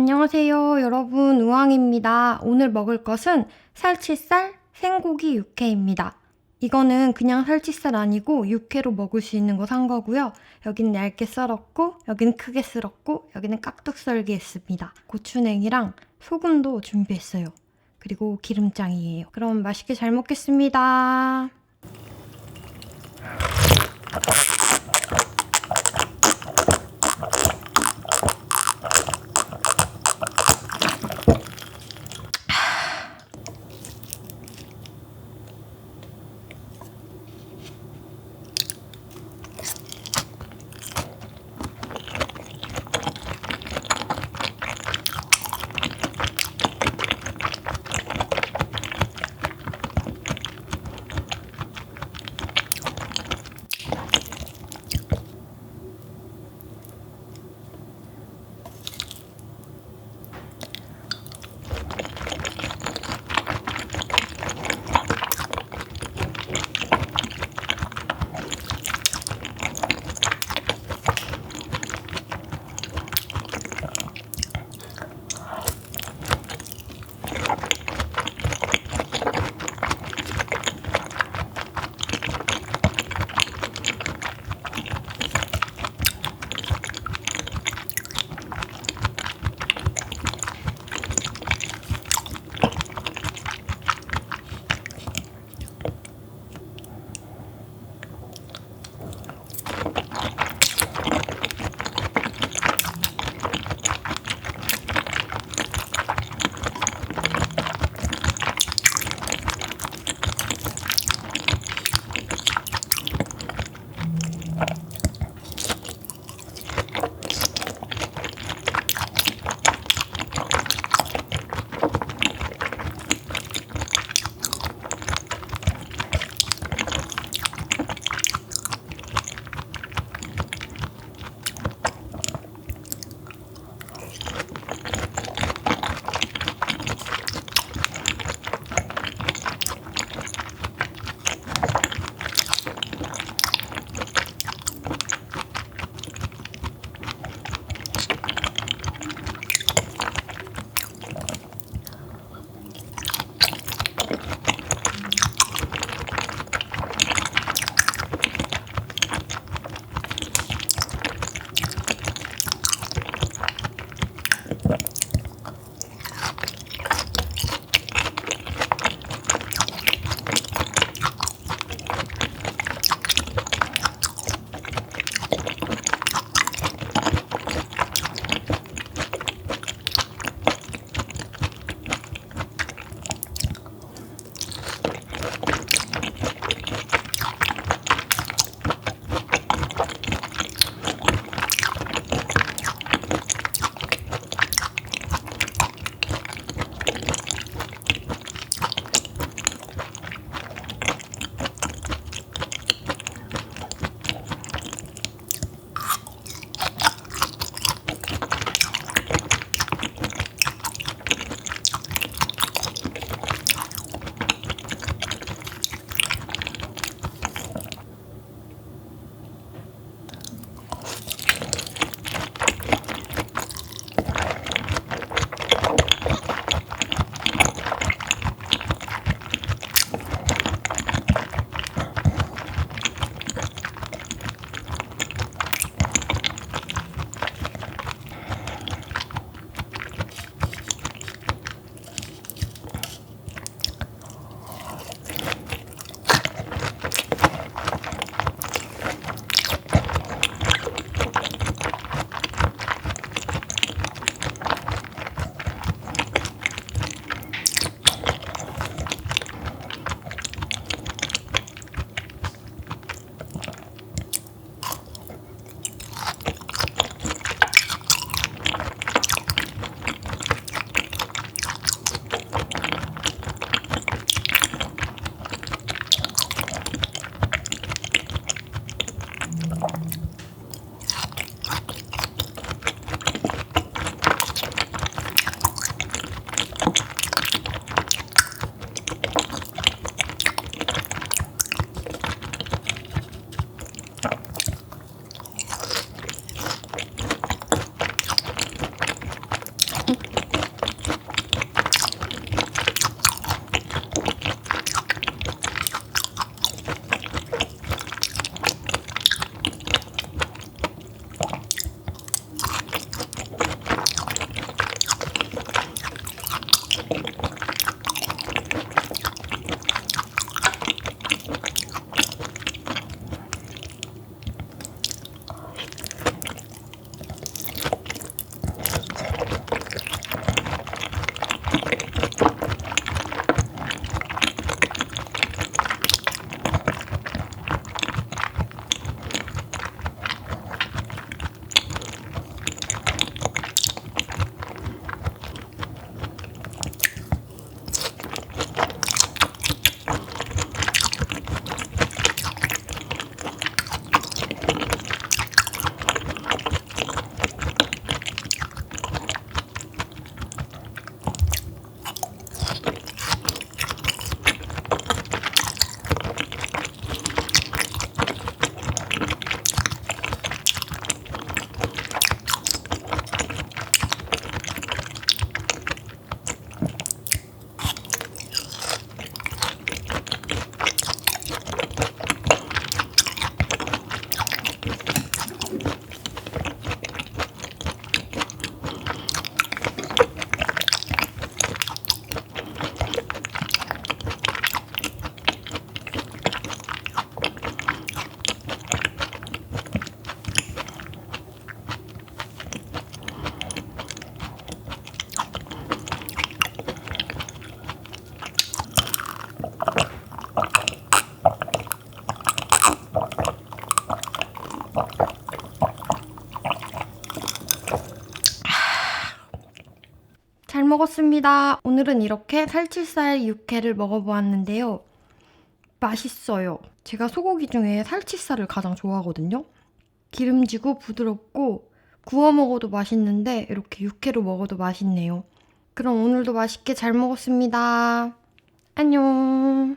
안녕하세요, 여러분. 우왕입니다. 오늘 먹을 것은 살치살 생고기 육회입니다. 이거는 그냥 살치살 아니고 육회로 먹을 수 있는 거 산 거고요. 여기는 얇게 썰었고, 여기는 크게 썰었고, 여기는 깍둑 썰기 했습니다. 고추냉이랑 소금도 준비했어요. 그리고 기름장이에요. 그럼 맛있게 잘 먹겠습니다. 먹었습니다. 오늘은 이렇게 살치살 육회를 먹어보았는데요. 맛있어요. 제가 소고기 중에 살치살을 가장 좋아하거든요. 기름지고 부드럽고 구워 먹어도 맛있는데 이렇게 육회로 먹어도 맛있네요. 그럼 오늘도 맛있게 잘 먹었습니다. 안녕.